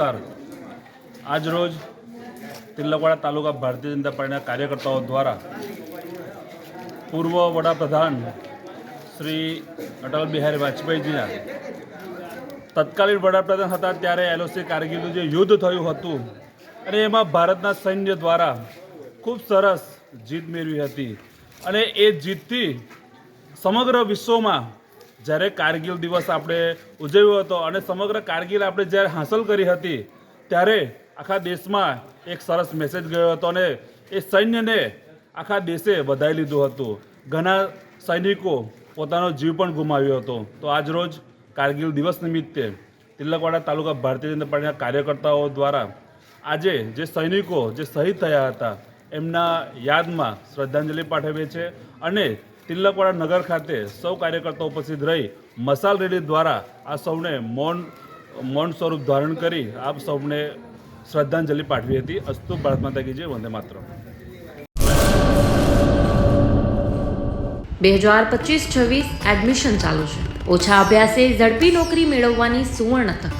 નમસ્કાર. આજરોજ તિલકવાડા તાલુકા ભારતીય જનતા પાર્ટીના કાર્યકર્તાઓ દ્વારા પૂર્વ વડાપ્રધાન શ્રી અટલ બિહારી વાજપેયીજીના તત્કાલીન વડાપ્રધાન હતા ત્યારે એલઓસી કારગીલનું જે યુદ્ધ થયું હતું અને એમાં ભારતના સૈન્ય દ્વારા ખૂબ સરસ જીત મેળવી હતી. અને એ જીતથી સમગ્ર વિશ્વમાં જ્યારે કારગિલ દિવસ આપણે ઉજવ્યો હતો અને સમગ્ર કારગિલ આપણે જ્યારે હાંસલ કરી હતી, ત્યારે આખા દેશમાં એક સરસ મેસેજ ગયો હતો અને એ સૈન્યને આખા દેશે વધાવી લીધું હતું. ઘણા સૈનિકો પોતાનો જીવ પણ ગુમાવ્યો હતો. તો આજરોજ કારગિલ દિવસ નિમિત્તે તિલકવાડા તાલુકા ભારતીય જનતા પાર્ટીના કાર્યકર્તાઓ દ્વારા આજે જે સૈનિકો જે શહીદ થયા હતા, એમના યાદમાં શ્રદ્ધાંજલિ પાઠવીએ છે અને તિલકવાડા નગર ખાતે સૌ કાર્યકર્તાઓ ઉપસ્થિત રહી મસાલ રેલી દ્વારા આ સૌને મૌન મૌન સ્વરૂપ ધારણ કરી આપ સૌને શ્રદ્ધાંજલિ પાઠવી હતી. અસ્તુ ભારત માતા કી જય, વંદે માત્ર બે હજાર પચીસ છવ્વીસ એડમિશન ચાલુ છે. ઓછા અભ્યાસે ઝડપી નોકરી મેળવવાની સુવર્ણ તક.